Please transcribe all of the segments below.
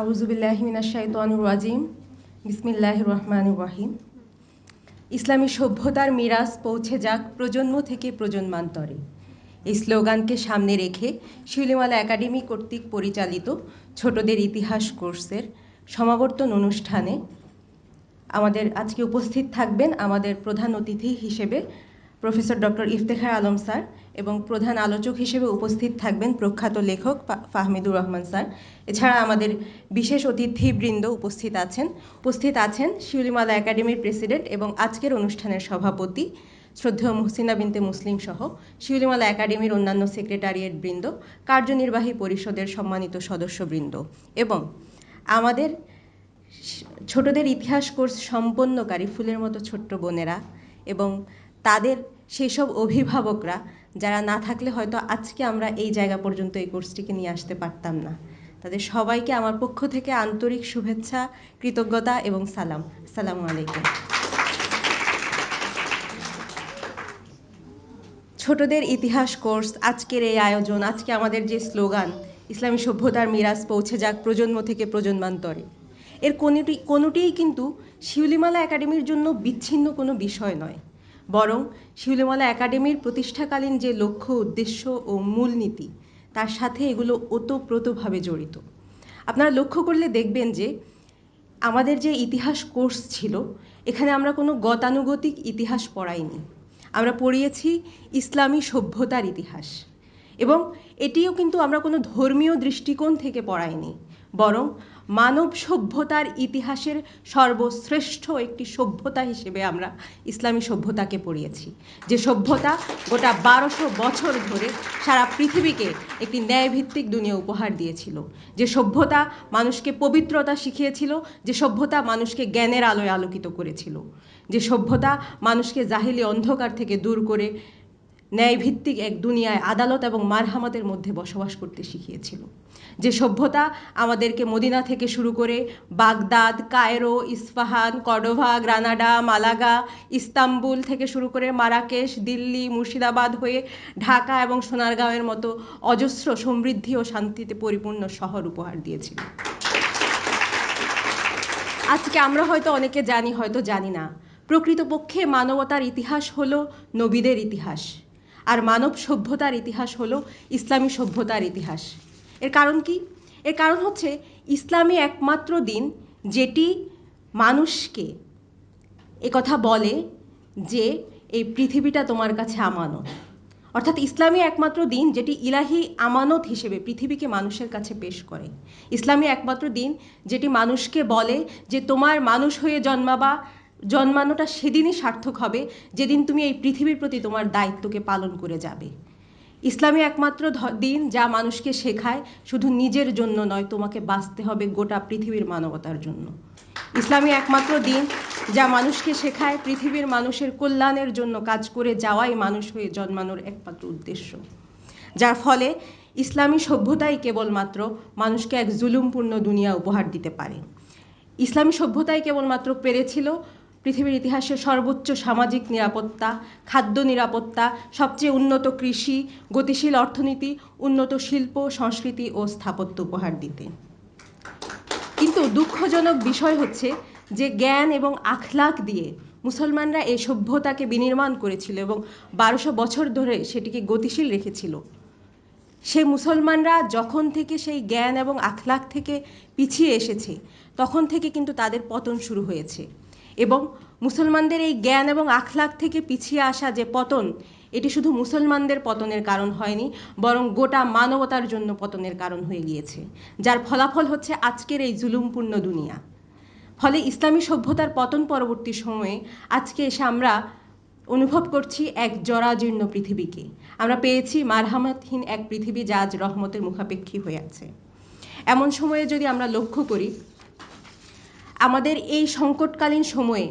আউজুবিল্লাহমিনাশাইতানুর বিসমিল্লাহ রহমান রাহিম। ইসলামী সভ্যতার মিরাজ পৌঁছে যাক প্রজন্ম থেকে প্রজন্মান্তরে। এই স্লোগানকে সামনে রেখে শিউলিমালা একাডেমি কর্তৃক পরিচালিত ছোটদের ইতিহাস কোর্সের সমাবর্তন অনুষ্ঠানে আমাদের আজকে উপস্থিত থাকবেন আমাদের প্রধান অতিথি হিসেবে professor doctor Iftekhar Alam sir এবং প্রধান আলোচক হিসেবে উপস্থিত থাকবেন প্রখ্যাত লেখক ফাহমিদুর রহমান স্যার। এছাড়া আমাদের বিশেষ অতিথিবৃন্দ উপস্থিত আছেন। উপস্থিত আছেন শিউলিমালা একাডেমির প্রেসিডেন্ট এবং আজকের অনুষ্ঠানের সভাপতি শ্রদ্ধেয় মুহসিনা বিনতে মুসলিম সহ শিউলিমালা একাডেমির অন্যান্য সেক্রেটারিয়েট বৃন্দ, কার্যনির্বাহী পরিষদের সম্মানিত সদস্যবৃন্দ এবং আমাদের ছোটদের ইতিহাস কোর্স সম্পন্নকারী ফুলের মতো ছোট্ট বোনেরা এবং তাদের সেসব অভিভাবকরা, যারা না থাকলে হয়তো আজকে আমরা এই জায়গা পর্যন্ত এই কোর্সটিকে নিয়ে আসতে পারতাম না। তাদের সবাইকে আমার পক্ষ থেকে আন্তরিক শুভেচ্ছা, কৃতজ্ঞতা এবং সালাম। সালামু আলাইকুম। ছোটদের ইতিহাস কোর্স, আজকের এই আয়োজন, আজকে আমাদের যে স্লোগান, ইসলামী সভ্যতার মিরাজ পৌঁছে যাক প্রজন্ম থেকে প্রজন্মান্তরে। এর কোনোটি, কোনোটিই কিন্তু শিউলিমালা একাডেমির জন্য বিচ্ছিন্ন কোনো বিষয় নয়। বরং শিউলিমালা একাডেমির প্রতিষ্ঠাকালীন যে লক্ষ্য, উদ্দেশ্য ও মূলনীতি, তার সাথে এগুলো ওতপ্রোতভাবে জড়িত। আপনারা লক্ষ্য করলে দেখবেন যে আমাদের যে ইতিহাস কোর্স ছিল, এখানে আমরা কোনো গতানুগতিক ইতিহাস পড়াইনি। আমরা পড়িয়েছি ইসলামী সভ্যতার ইতিহাস। এবং এটিও কিন্তু আমরা কোনো ধর্মীয় দৃষ্টিকোণ থেকে পড়াইনি। বরং মানব সভ্যতার ইতিহাসের সর্বশ্রেষ্ঠ একটি সভ্যতা হিসেবে আমরা ইসলামী সভ্যতাকে পড়িয়েছি। যে সভ্যতা গোটা বারোশো বছর ধরে সারা পৃথিবীকে একটি ন্যায়ভিত্তিক দুনিয়া উপহার দিয়েছিল। যে সভ্যতা মানুষকে পবিত্রতা শিখিয়েছিল, যে সভ্যতা মানুষকে জ্ঞানের আলোয় আলোকিত করেছিল। যে সভ্যতা মানুষকে জাহিলি অন্ধকার থেকে দূর করে ন্যায়ভিত্তিক এক দুনিয়ায় আদালত এবং মারহামাতের মধ্যে বসবাস করতে শিখিয়েছিল। যে সভ্যতা আমাদেরকে মদিনা থেকে শুরু করে Baghdad, Cairo, Isfahan, Cordoba, Granada, Malaga, Istanbul থেকে শুরু করে মারাকেশ, দিল্লি, মুর্শিদাবাদ হয়ে ঢাকা এবং সোনারগাঁওয়ের মতো অজস্র সমৃদ্ধি ও শান্তিতে পরিপূর্ণ শহর উপহার দিয়েছিল। আজকে আমরা হয়তো অনেকে জানি, হয়তো জানি না। প্রকৃতপক্ষে মানবতার ইতিহাস হলো নবীদের ইতিহাস। আর মানব সভ্যতার ইতিহাস হলো ইসলামী সভ্যতার ইতিহাস। এর কারণ কি? এর কারণ হচ্ছে ইসলামী একমাত্র দিন যেটি মানুষকে কথা বলে যে এই পৃথিবীটা তোমার কাছে আমানত। অর্থাৎ ইসলামী একমাত্র দিন যেটি ইলাহি আমানত হিসেবে পৃথিবীকে মানুষের কাছে পেশ করে। ইসলামী একমাত্র দিন যেটি মানুষকে বলে যে তোমার মানুষ হয়ে জন্মাবা জন্মানোটা সেদিনই সার্থক হবে, যেদিন তুমি এই পৃথিবীর প্রতি তোমার দায়িত্বকে পালন করে যাবে। ইসলামী একমাত্র দিন যা মানুষকে শেখায়, শুধু নিজের জন্য নয়, তোমাকে বাঁচতে হবে গোটা পৃথিবীর মানবতার জন্য। ইসলামী একমাত্র দিন যা মানুষকে শেখায়, পৃথিবীর মানুষের কল্যাণের জন্য কাজ করে যাওয়াই মানুষ হয়ে জন্মানোর একমাত্র উদ্দেশ্য। যার ফলে ইসলামী সভ্যতাই কেবলমাত্র মানুষকে এক জুলুমপূর্ণ দুনিয়া উপহার দিতে পারে। ইসলামী সভ্যতাই কেবলমাত্র পেরেছিল পৃথিবীর ইতিহাসে সর্বোচ্চ সামাজিক নিরাপত্তা, খাদ্য নিরাপত্তা, সবচেয়ে উন্নত কৃষি, গতিশীল অর্থনীতি, উন্নত শিল্প, সংস্কৃতি ও স্থাপত্য উপহার দিতে। কিন্তু দুঃখজনক বিষয় হচ্ছে যে জ্ঞান এবং আখলাক দিয়ে মুসলমানরা এই সভ্যতাকে বিনির্মাণ করেছিল এবং বারোশো বছর ধরে সেটিকে গতিশীল রেখেছিল। সে মুসলমানরা যখন থেকে সেই জ্ঞান এবং আখলাক থেকে পিছিয়ে এসেছে, তখন থেকে কিন্তু তাদের পতন শুরু হয়েছে। এবং মুসলমানদের এই জ্ঞান এবং আখলাক থেকে পিছিয়ে আসা যে পতন, এটি শুধু মুসলমানদের পতনের কারণ হয়নি, বরং গোটা মানবতার জন্য পতনের কারণ হয়ে গিয়েছে, যার ফলাফল হচ্ছে আজকের এই জুলুমপূর্ণ দুনিয়া। ফলে ইসলামী সভ্যতার পতন পরবর্তী সময়ে আজকে এসে আমরা অনুভব করছি এক জরাজীর্ণ পৃথিবীকে। আমরা পেয়েছি মারহামাতহীন এক পৃথিবী যা আজ রহমতের মুখাপেক্ষী হয়ে আছে। এমন সময়ে যদি আমরা লক্ষ্য করি আমাদের এই সংকটকালীন সময়ে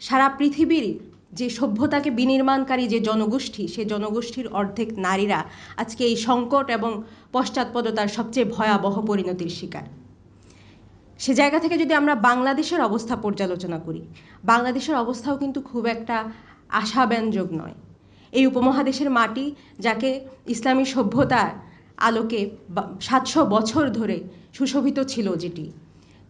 সারা পৃথিবীর যে সভ্যতাকে বিনির্মাণকারী যে জনগোষ্ঠী, সে জনগোষ্ঠীর অর্ধেক নারীরা আজকে এই সংকট এবং পশ্চাৎপদতার সবচেয়ে ভয়াবহ পরিণতির শিকার। সে জায়গা থেকে যদি আমরা বাংলাদেশের অবস্থা পর্যালোচনা করি, বাংলাদেশের অবস্থাও কিন্তু খুব একটা আশাব্যঞ্জক নয়। এই উপমহাদেশের মাটি যাকে ইসলামী সভ্যতার আলোকে সাতশো বছর ধরে সুশোভিত ছিল যেটি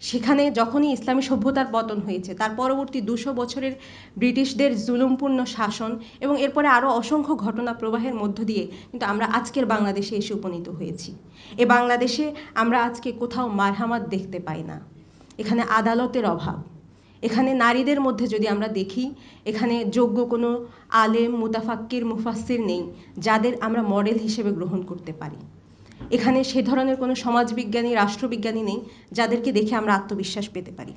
সেখানে যখনই ইসলামী সভ্যতার পতন হয়েছে, তার পরবর্তী দুশো বছরের ব্রিটিশদের জুলুমপূর্ণ শাসন এবং এরপরে আরও অসংখ্য ঘটনা প্রবাহের মধ্য দিয়ে কিন্তু আমরা আজকের বাংলাদেশে এসে উপনীত হয়েছি। এ বাংলাদেশে আমরা আজকে কোথাও মারহামাত দেখতে পাই না। এখানে আদালতের অভাব। এখানে নারীদের মধ্যে যদি আমরা দেখি, এখানে যোগ্য কোনো আলেম, মুতাফাক্কির মুফাসির নেই, যাদের আমরা মডেল হিসেবে গ্রহণ করতে পারি। এখানে সে ধরনের কোনো সমাজবিজ্ঞানী, রাষ্ট্রবিজ্ঞানী নেই, যাদেরকে দেখে আমরা আত্মবিশ্বাস পেতে পারি।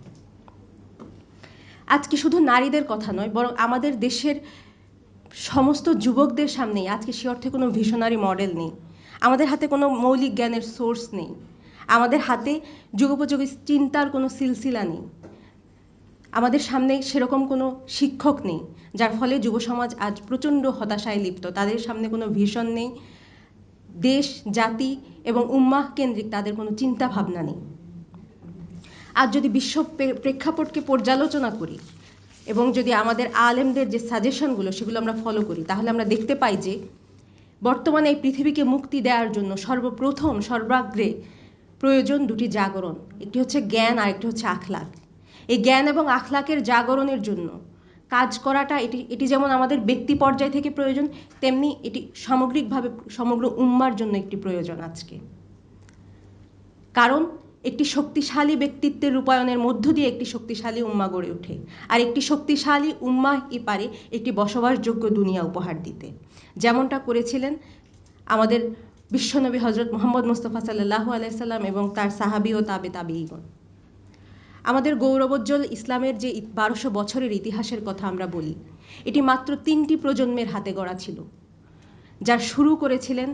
আজকে শুধু নারীদের কথা নয়, বরং আমাদের দেশের সমস্ত যুবকদের সামনেই আজকে সে অর্থে কোনো ভিশনারি মডেল নেই। আমাদের হাতে কোনো মৌলিক জ্ঞানের সোর্স নেই। আমাদের হাতে যুগোপযোগী চিন্তার কোনো সিলসিলা নেই। আমাদের সামনে সেরকম কোনো শিক্ষক নেই, যার ফলে যুব সমাজ আজ প্রচণ্ড হতাশায় লিপ্ত। তাদের সামনে কোনো ভিশন নেই দেশ, জাতি এবং উম্মাহ কেন্দ্রিক তাদের কোনো চিন্তা ভাবনা নেই। আর যদি বিশ্ব প্রেক্ষাপটকে পর্যালোচনা করি এবং যদি আমাদের আলেমদের যে সাজেশনগুলো সেগুলো আমরা ফলো করি, তাহলে আমরা দেখতে পাই যে বর্তমানে এই পৃথিবীকে মুক্তি দেওয়ার জন্য সর্বপ্রথম, সর্বাগ্রে প্রয়োজন দুটি জাগরণ, একটি হচ্ছে জ্ঞান আর একটি হচ্ছে আখলাক এই জ্ঞান এবং আখলাকের জাগরণের জন্য কাজ করাটা, এটি এটি যেমন আমাদের ব্যক্তি পর্যায় থেকে প্রয়োজন, তেমনি এটি সামগ্রিকভাবে সমগ্র উম্মার জন্য একটি প্রয়োজন আজকে। কারণ একটি শক্তিশালী ব্যক্তিত্বের রূপায়ণের মধ্য দিয়ে একটি শক্তিশালী উম্মা গড়ে ওঠে। আর একটি শক্তিশালী উম্মাই পারে একটি বসবাসযোগ্য দুনিয়া উপহার দিতে। যেমনটা করেছিলেন আমাদের বিশ্বনবী হজরত মোহাম্মদ মুস্তফা সাল্লাহ আলাইসাল্লাম এবং তার সাহাবি ও তাবে তাবিগণ আমাদের গৌরবোজ্জ্বল ইসলামের যে বারোশো বছরের ইতিহাসের কথা আমরা বলি, এটি মাত্র তিনটি প্রজন্মের হাতে গড়া ছিল। যা শুরু করেছিলেন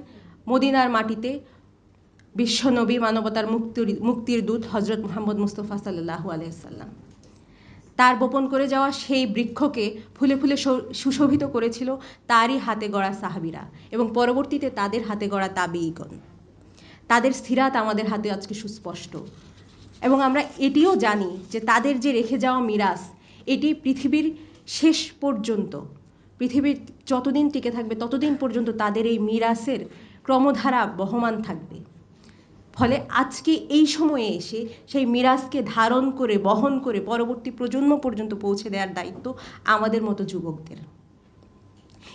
মদিনার মাটিতে বিশ্বনবী মানবতার মুক্তির মুক্তির দূত হজরত মোহাম্মদ মুস্তফা সাল্লাহু আলাইসাল্লাম তার বপন করে যাওয়া সেই বৃক্ষকে ফুলে ফুলে সুশোভিত করেছিল তারই হাতে গড়া সাহাবিরা এবং পরবর্তীতে তাদের হাতে গড়া তাবিগণ তাদের স্থিরাত আমাদের হাতে আজকে সুস্পষ্ট। এবং আমরা এটিও জানি যে তাদের যে রেখে যাওয়া মিরাস এটি পৃথিবীর শেষ পর্যন্ত, পৃথিবীর যতদিন টিকে থাকবে ততদিন পর্যন্ত তাদের এই মিরাসের ক্রমধারা বহমান থাকবে। ফলে আজকে এই সময়ে এসে সেই মিরাজকে ধারণ করে, বহন করে পরবর্তী প্রজন্ম পর্যন্ত পৌঁছে দেওয়ার দায়িত্ব আমাদের মতো যুবকদের।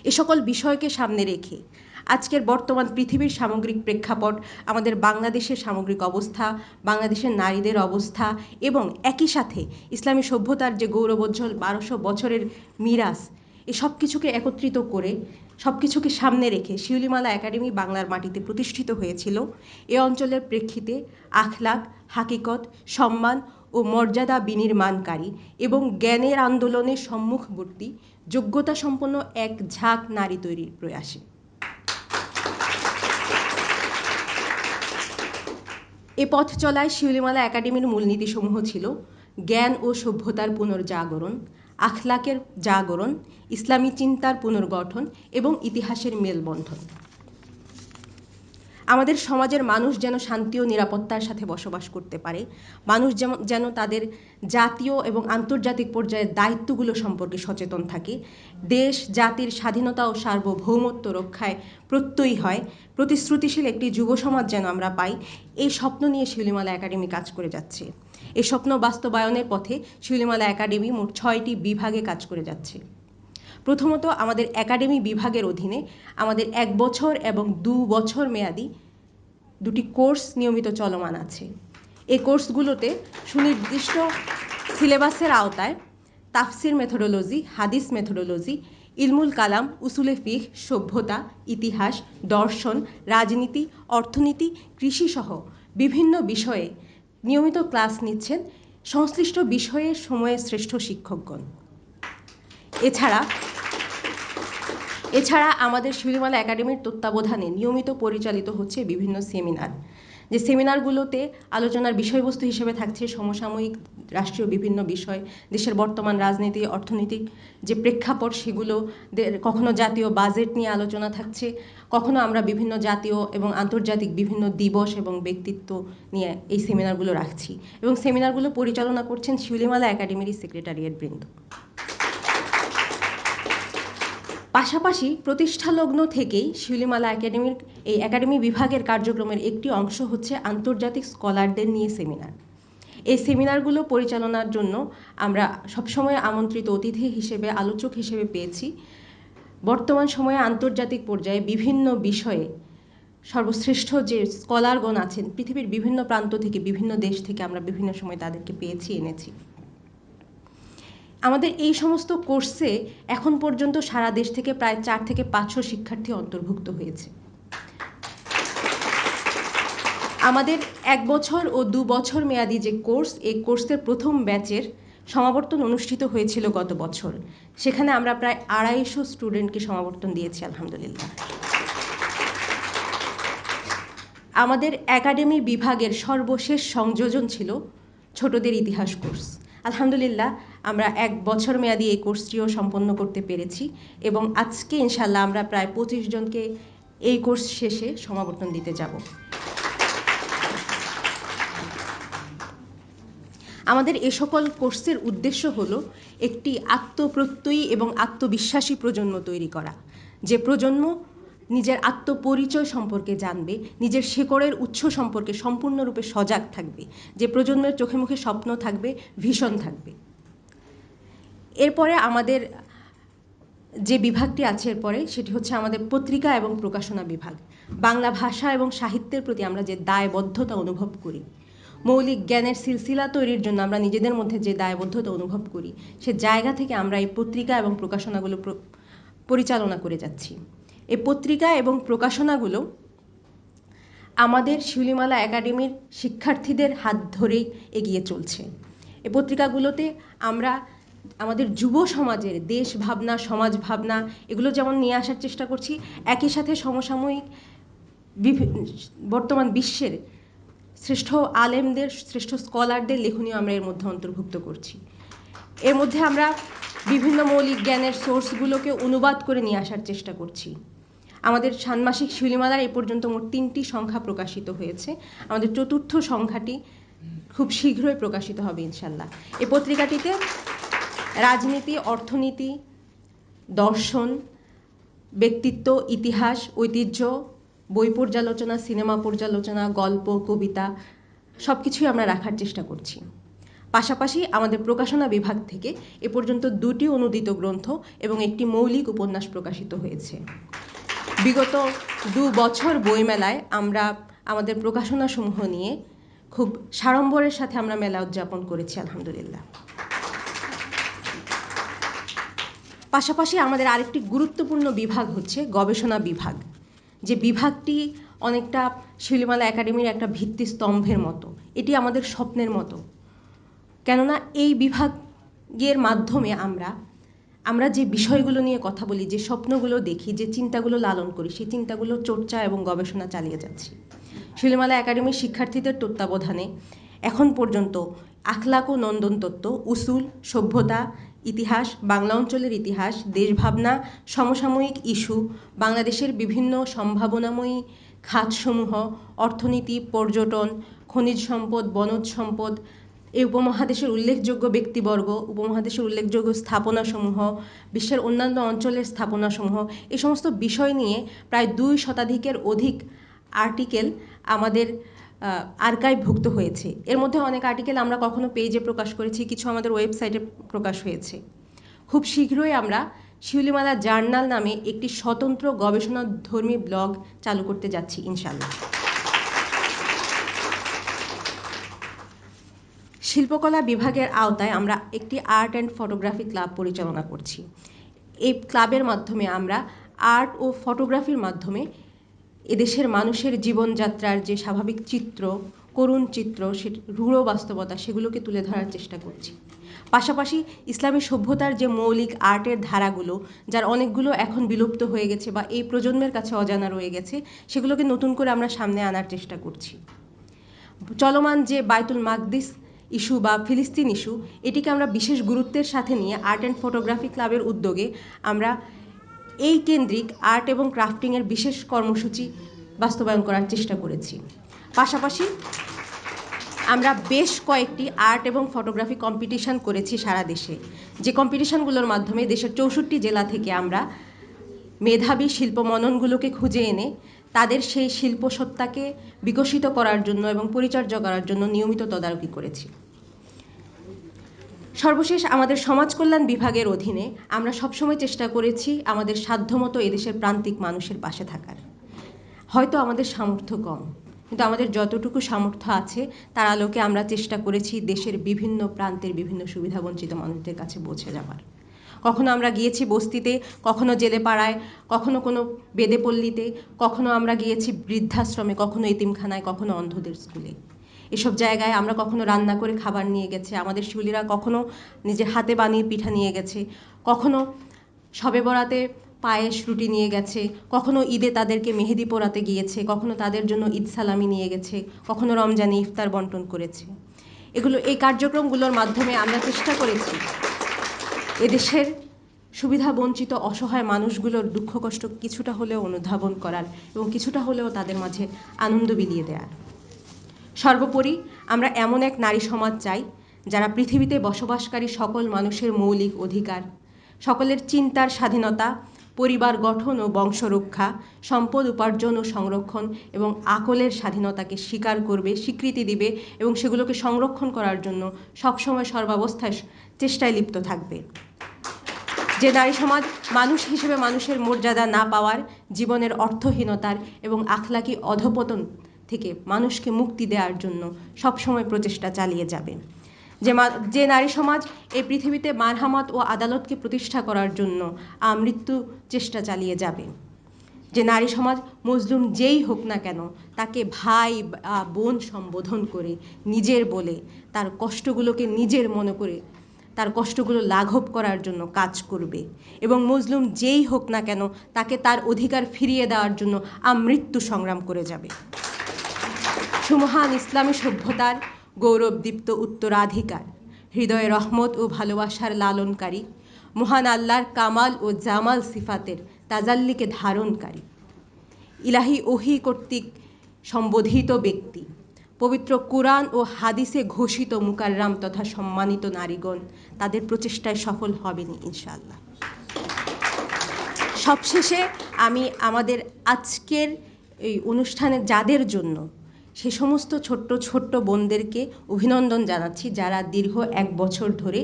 এ সকল বিষয়কে সামনে রেখে আজকের বর্তমান পৃথিবীর সামগ্রিক প্রেক্ষাপট, আমাদের বাংলাদেশের সামগ্রিক অবস্থা, বাংলাদেশের নারীদের অবস্থা এবং একই সাথে ইসলামী সভ্যতার যে গৌরবোজ্জ্বল বারোশো বছরের মিরাস এ সব কিছুকে একত্রিত করে সব কিছুকে সামনে রেখে শিউলিমালা একাডেমি বাংলার মাটিতে প্রতিষ্ঠিত হয়েছিল। এ অঞ্চলের প্রেক্ষিতে আখলাক, হাকিকত, সম্মান ও মর্যাদা বিনির্মাণকারী এবং জ্ঞানের আন্দোলনের সম্মুখবর্তী যোগ্যতা সম্পন্ন এক ঝাঁক নারী তৈরির প্রয়াসে। এ পথ চলায় শিউলিমালা একাডেমির মূলনীতিসমূহ ছিল জ্ঞান ও সভ্যতার পুনর্জাগরণ, আখলাকের জাগরণ, ইসলামী চিন্তার পুনর্গঠন এবং ইতিহাসের মেলবন্ধন। আমাদের সমাজের মানুষ যেন শান্তি ও নিরাপত্তার সাথে বসবাস করতে পারে। মানুষ যেমন, যেন তাদের জাতীয় এবং আন্তর্জাতিক পর্যায়ের দায়িত্বগুলো সম্পর্কে সচেতন থাকে। দেশ, জাতির স্বাধীনতা ও সার্বভৌমত্ব রক্ষায় প্রত্যয়ী হয়। প্রতিশ্রুতিশীল একটি যুব সমাজ যেন আমরা পাই, এই স্বপ্ন নিয়ে শিউলিমালা একাডেমি কাজ করে যাচ্ছে। এই স্বপ্ন বাস্তবায়নের পথে শিউলিমালা একাডেমি মোট ছয়টি বিভাগে কাজ করে যাচ্ছে। প্রথমত আমাদের একাডেমি বিভাগের অধীনে আমাদের এক বছর এবং দু বছর মেয়াদি দুটি কোর্স নিয়মিত চলমান আছে। এই কোর্সগুলোতে সুনির্দিষ্ট সিলেবাসের আওতায় তাফসির মেথোডোলজি হাদিস মেথোডোলজি ইলমুল কালাম, উসুলে ফিহ সভ্যতা, ইতিহাস, দর্শন, রাজনীতি, অর্থনীতি, কৃষিসহ বিভিন্ন বিষয়ে নিয়মিত ক্লাস নিচ্ছেন সংশ্লিষ্ট বিষয়ে সময়ের শ্রেষ্ঠ শিক্ষকগণ। এছাড়া এছাড়া আমাদের শিউলিমালা একাডেমির তত্ত্বাবধানে নিয়মিত পরিচালিত হচ্ছে বিভিন্ন সেমিনার। যে সেমিনারগুলোতে আলোচনার বিষয়বস্তু হিসেবে থাকছে সমসাময়িক রাষ্ট্রীয় বিভিন্ন বিষয়, দেশের বর্তমান রাজনীতি, অর্থনৈতিক যে প্রেক্ষাপট, সেগুলো কখনো জাতীয় বাজেট নিয়ে আলোচনা থাকছে, কখনো আমরা বিভিন্ন জাতীয় এবং আন্তর্জাতিক বিভিন্ন দিবস এবং ব্যক্তিত্ব নিয়ে এই সেমিনারগুলো রাখছি এবং সেমিনারগুলো পরিচালনা করছেন শিউলিমালা একাডেমির সেক্রেটারিয়েট বৃন্দ। পাশাপাশি প্রতিষ্ঠালগ্ন থেকেই শিউলিমালা একাডেমির এই একাডেমি বিভাগের কার্যক্রমের একটি অংশ হচ্ছে আন্তর্জাতিক স্কলারদের নিয়ে সেমিনার। এই সেমিনারগুলো পরিচালনার জন্য আমরা সবসময় আমন্ত্রিত অতিথি হিসেবে, আলোচক হিসেবে পেয়েছি। বর্তমান সময়ে আন্তর্জাতিক পর্যায়ে বিভিন্ন বিষয়ে সর্বশ্রেষ্ঠ যে স্কলারগণ আছেন, পৃথিবীর বিভিন্ন প্রান্ত থেকে, বিভিন্ন দেশ থেকে আমরা বিভিন্ন সময় তাদেরকে পেয়েছি, এনেছি। আমাদের এই সমস্ত কোর্সে এখন পর্যন্ত সারা দেশ থেকে প্রায় চার থেকে পাঁচশো শিক্ষার্থী অন্তর্ভুক্ত হয়েছে। আমাদের এক বছর ও দু বছর মেয়াদি যে কোর্স, এই কোর্সের প্রথম ব্যাচের সমাবর্তন অনুষ্ঠিত হয়েছিল গত বছর। সেখানে আমরা প্রায় আড়াইশো স্টুডেন্টকে সমাবর্তন দিয়েছি, আলহামদুলিল্লাহ। আমাদের একাডেমি বিভাগের সর্বশেষ সংযোজন ছিল ছোটদের ইতিহাস কোর্স। আলহামদুলিল্লাহ আমরা এক বছর মেয়াদি এই কোর্সটিও সম্পন্ন করতে পেরেছি এবং আজকে ইনশাল্লাহ আমরা প্রায় পঁচিশ জনকে এই কোর্স শেষে সমাবর্তন দিতে যাব। আমাদের এ সকল কোর্সের উদ্দেশ্য হলো একটি আত্মপ্রত্যয়ী এবং আত্মবিশ্বাসী প্রজন্ম তৈরি করা। যে প্রজন্ম নিজের আত্মপরিচয় সম্পর্কে জানবে, নিজের শেকড়ের উৎস সম্পর্কে সম্পূর্ণরূপে সজাগ থাকবে, যে প্রজন্মের চোখে মুখে স্বপ্ন থাকবে, ভীষণ থাকবে। এরপরে আমাদের যে বিভাগটি আছে এরপরে সেটি হচ্ছে আমাদের পত্রিকা এবং প্রকাশনা বিভাগ। বাংলা ভাষা এবং সাহিত্যের প্রতি আমরা যে দায়বদ্ধতা অনুভব করি, মৌলিক জ্ঞানের সিলসিলা তৈরির জন্য আমরা নিজেদের মধ্যে যে দায়বদ্ধতা অনুভব করি, সে জায়গা থেকে আমরা এই পত্রিকা এবং প্রকাশনাগুলো পরিচালনা করে যাচ্ছি। এই পত্রিকা এবং প্রকাশনাগুলো আমাদের শিউলিমালা একাডেমির শিক্ষার্থীদের হাত ধরেই এগিয়ে চলছে। এই পত্রিকাগুলোতে আমরা আমাদের যুব সমাজের দেশ ভাবনা, সমাজ ভাবনা, এগুলো যেমন নিয়ে আসার চেষ্টা করছি, একই সাথে সমসাময়িক বর্তমান বিশ্বের শ্রেষ্ঠ আলেমদের, শ্রেষ্ঠ স্কলারদের লেখনীয় আমরা এর মধ্যে অন্তর্ভুক্ত করছি। এর মধ্যে আমরা বিভিন্ন মৌলিক জ্ঞানের সোর্সগুলোকে অনুবাদ করে নিয়ে আসার চেষ্টা করছি। আমাদের ষান্মাসিক শিলিমালার এ পর্যন্ত মোট তিনটি সংখ্যা প্রকাশিত হয়েছে। আমাদের চতুর্থ সংখ্যাটি খুব শীঘ্রই প্রকাশিত হবে ইনশাল্লাহ। এ পত্রিকাটিতে রাজনীতি, অর্থনীতি, দর্শন, ব্যক্তিত্ব, ইতিহাস, ঐতিহ্য, বই পর্যালোচনা, সিনেমা পর্যালোচনা, গল্প, কবিতা সব কিছুই আমরা রাখার চেষ্টা করছি। পাশাপাশি আমাদের প্রকাশনা বিভাগ থেকে এ পর্যন্ত দুটি অনুদিত গ্রন্থ এবং একটি মৌলিক উপন্যাস প্রকাশিত হয়েছে। বিগত দু বছর বইমেলায় আমরা আমাদের প্রকাশনা সমূহ নিয়ে খুব সাড়ম্বরের সাথে আমরা মেলা উদযাপন করেছি, আলহামদুলিল্লাহ। পাশাপাশি আমাদের আরেকটি গুরুত্বপূর্ণ বিভাগ হচ্ছে গবেষণা বিভাগ। যে বিভাগটি অনেকটা শিলিমালা একাডেমির একটা ভিত্তি স্তম্ভের মতো। এটি আমাদের স্বপ্নের মতো। কেননা এই বিভাগের মাধ্যমে আমরা আমরা যে বিষয়গুলো নিয়ে কথা বলি, যে স্বপ্নগুলো দেখি, যে চিন্তাগুলো লালন করি, সেই চিন্তাগুলো চর্চা এবং গবেষণা চালিয়ে যাচ্ছি। শিলিমালা একাডেমির শিক্ষার্থীদের তত্ত্বাবধানে এখন পর্যন্ত আখলাক ও নন্দন তত্ত্ব উসুল, সভ্যতা ইতিহাস, বাংলা অঞ্চলের ইতিহাস, দেশভাবনা, সমসাময়িক ইস্যু, বাংলাদেশের বিভিন্ন সম্ভাবনাময়ী খাতসমূহ, অর্থনীতি, পর্যটন, খনিজ সম্পদ, বনজ সম্পদ, এই উপমহাদেশের উল্লেখযোগ্য ব্যক্তিবর্গ, উপমহাদেশের উল্লেখযোগ্য স্থাপনাসমূহ, বিশ্বের অন্যান্য অঞ্চলের স্থাপনাসমূহ, এই সমস্ত বিষয় নিয়ে প্রায় দুই শতাধিকের অধিক আর্টিকেল আমাদের আর্কাইভভুক্ত হয়েছে। এর মধ্যে অনেক আর্টিকেল আমরা কখনো পেজে প্রকাশ করেছি, কিছু আমাদের ওয়েবসাইটে প্রকাশ হয়েছে। খুব শীঘ্রই আমরা শিউলিমালা জার্নাল নামে একটি স্বতন্ত্র গবেষণা ধর্মী ব্লগ চালু করতে যাচ্ছি ইনশাল্লাহ শিল্পকলা বিভাগের আওতায় আমরা একটি আর্ট অ্যান্ড ফটোগ্রাফি ক্লাব পরিচালনা করছি। এই ক্লাবের মাধ্যমে আমরা আর্ট ও ফটোগ্রাফির মাধ্যমে এদেশের মানুষের জীবনযাত্রার যে স্বাভাবিক চিত্র, করুণ চিত্র সে রূঢ় বাস্তবতা, সেগুলোকে তুলে ধরার চেষ্টা করছি। পাশাপাশি ইসলামী সভ্যতার যে মৌলিক আর্টের ধারাগুলো, যার অনেকগুলো এখন বিলুপ্ত হয়ে গেছে বা এই প্রজন্মের কাছে অজানা রয়ে গেছে, সেগুলোকে নতুন করে আমরা সামনে আনার চেষ্টা করছি। চলমান যে বায়তুল মাকদিস ইস্যু বা ফিলিস্তিন ইস্যু, এটিকে আমরা বিশেষ গুরুত্বের সাথে নিয়ে আর্ট অ্যান্ড ফটোগ্রাফি ক্লাবের উদ্যোগে আমরা এই কেন্দ্রিক আর্ট এবং ক্রাফটিংয়ের বিশেষ কর্মসূচি বাস্তবায়ন করার চেষ্টা করেছি। পাশাপাশি আমরা বেশ কয়েকটি আর্ট এবং ফটোগ্রাফি কম্পিটিশান করেছি সারা দেশে। যে কম্পিটিশানগুলোর মাধ্যমে দেশের চৌষট্টি জেলা থেকে আমরা মেধাবী শিল্পমননগুলোকে খুঁজে এনে তাদের সেই শিল্পসত্তাকে বিকশিত করার জন্য এবং পরিচর্যা করার জন্য নিয়মিত তদারকি করেছি। সর্বশেষ আমাদের সমাজ কল্যাণ বিভাগের অধীনে আমরা সবসময় চেষ্টা করেছি আমাদের সাধ্যমতো এদেশের প্রান্তিক মানুষের পাশে থাকার। হয়তো আমাদের সামর্থ্য কম, কিন্তু আমাদের যতটুকু সামর্থ্য আছে, তার আলোকে আমরা চেষ্টা করেছি দেশের বিভিন্ন প্রান্তের বিভিন্ন সুবিধাবঞ্চিত মানুষদের কাছে পৌঁছে যাওয়ার কখনো আমরা গিয়েছি বস্তিতে, কখনো জেলে পাড়ায় কখনো কোনো বেদেপল্লীতে, কখনো আমরা গিয়েছি বৃদ্ধাশ্রমে, কখনো এতিমখানায়, কখনো অন্ধদের স্কুলে। এসব জায়গায় আমরা কখনো রান্না করে খাবার নিয়ে গেছে। আমাদের শিউলিরা কখনো নিজের হাতে বানিয়ে পিঠা নিয়ে গেছে। কখনো সবে বরাতে পায়েস, রুটি নিয়ে গেছে। কখনো ঈদে তাদেরকে মেহেদি পোড়াতে গিয়েছে। কখনো তাদের জন্য ঈদ সালামি নিয়ে গেছে। কখনো রমজানে ইফতার বন্টন করেছে। এগুলো, এই কার্যক্রমগুলোর মাধ্যমে আমরা চেষ্টা করেছি এদেশের সুবিধা বঞ্চিত অসহায় মানুষগুলোর দুঃখ কষ্ট কিছুটা হলেও অনুধাবন করার এবং কিছুটা হলেও তাদের মাঝে আনন্দ বিলিয়ে দেওয়ার সর্বোপরি আমরা এমন এক নারী সমাজ চাই, যারা পৃথিবীতে বসবাসকারী সকল মানুষের মৌলিক অধিকার, সকলের চিন্তার স্বাধীনতা, পরিবার গঠন ও বংশরক্ষা, সম্পদ উপার্জন ও সংরক্ষণ এবং আকলের স্বাধীনতাকে স্বীকার করবে, স্বীকৃতি দিবে এবং সেগুলোকে সংরক্ষণ করার জন্য সবসময় সর্বাবস্থায় চেষ্টায় লিপ্ত থাকবে। যে নারী সমাজ মানুষ হিসেবে মানুষের মর্যাদা না পাওয়ার, জীবনের অর্থহীনতার এবং আখলাকি অধপতন থেকে মানুষকে মুক্তি দেওয়ার জন্য সবসময় প্রচেষ্টা চালিয়ে যাবে। যে যে নারী সমাজ এই পৃথিবীতে মারহামত ও আদালতকে প্রতিষ্ঠা করার জন্য আমৃত্যু চেষ্টা চালিয়ে যাবে। যে নারী সমাজ মজলুম যেই হোক না কেন, তাকে ভাই বোন সম্বোধন করে নিজের বলে তার কষ্টগুলোকে নিজের মনে করে তার কষ্টগুলো লাঘব করার জন্য কাজ করবে এবং মজলুম যেই হোক না কেন, তাকে তার অধিকার ফিরিয়ে দেওয়ার জন্য আমৃত্যু সংগ্রাম করে যাবে। সুমহান ইসলামী সভ্যতার গৌরবদীপ্ত উত্তরাধিকার, হৃদয়ে রহমত ও ভালোবাসার লালনকারী, মহান আল্লাহর কামাল ও জামাল সিফাতের তাজাল্লিকে ধারণকারী। ইলাহি ওহি কর্তৃক সম্বোধিত ব্যক্তি, পবিত্র কোরআন ও হাদিসে ঘোষিত মুকাররাম তথা সম্মানিত নারীগণ তাদের প্রচেষ্টায় সফল হবেনি ইনশাআল্লাহ। সবশেষে আমি আমাদের আজকের এই অনুষ্ঠানে যাদের জন্য সে সমস্ত ছোট্ট ছোট্ট বোনদেরকে অভিনন্দন জানাচ্ছি যারা দীর্ঘ এক বছর ধরে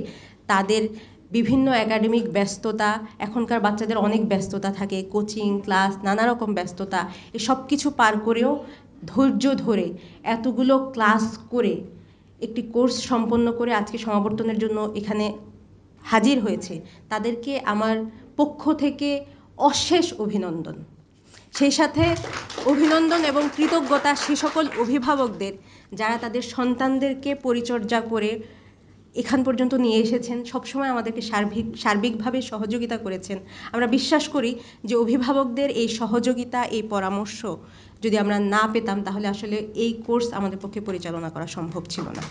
তাদের বিভিন্ন একাডেমিক ব্যস্ততা, এখনকার বাচ্চাদের অনেক ব্যস্ততা থাকে, কোচিং, ক্লাস, নানা রকম ব্যস্ততা এসব কিছু পার করেও ধৈর্য ধরে এতগুলো ক্লাস করে, একটি কোর্স সম্পন্ন করে আজকে সমাবর্তনের জন্য এখানে হাজির হয়েছে। তাদেরকে আমার পক্ষ থেকে অশেষ অভিনন্দন। সেই সাথে অভিনন্দন এবং কৃতজ্ঞতা সে সকল অভিভাবকদের যারা তাদের সন্তানদেরকে পরিচর্যা করে এখান পর্যন্ত নিয়ে এসেছেন, সবসময় আমাদেরকে সার্বিক, সার্বিকভাবে সহযোগিতা করেছেন। আমরা বিশ্বাস করি যে অভিভাবকদের এই সহযোগিতা, এই পরামর্শ যদি আমরা না পেতাম, তাহলে আসলে এই কোর্স আমাদের পক্ষে পরিচালনা করা সম্ভব ছিল না।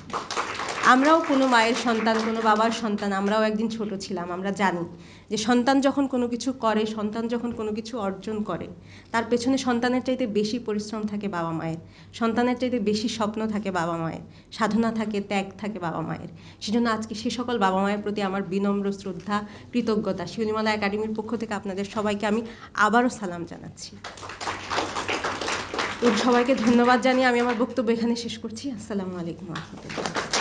আমরাও কোনো মায়ের সন্তান, কোনো বাবার সন্তান, আমরাও একদিন ছোট ছিলাম, আমরা জানি যে সন্তান যখন কোনো কিছু করে, সন্তান যখন কোনো কিছু অর্জন করে, তার পেছনে সন্তানের চাইতে বেশি পরিশ্রম থাকে বাবা মায়ের, সন্তানের চাইতে বেশি স্বপ্ন থাকে বাবা মায়ের, সাধনা থাকে, ত্যাগ থাকে বাবা মায়ের। সেজন্য আজকে সে সকল বাবা মায়ের প্রতি আমার বিনম্র শ্রদ্ধা, কৃতজ্ঞতা শিউলিমালা একাডেমির পক্ষ থেকে আপনাদের সবাইকে আমি আবারও সালাম জানাচ্ছি। সবাইকে ধন্যবাদ জানিয়ে আমি আমার বক্তব্য এখানে শেষ করছি। আসসালামু আলাইকুম রহমতুল্লাহ।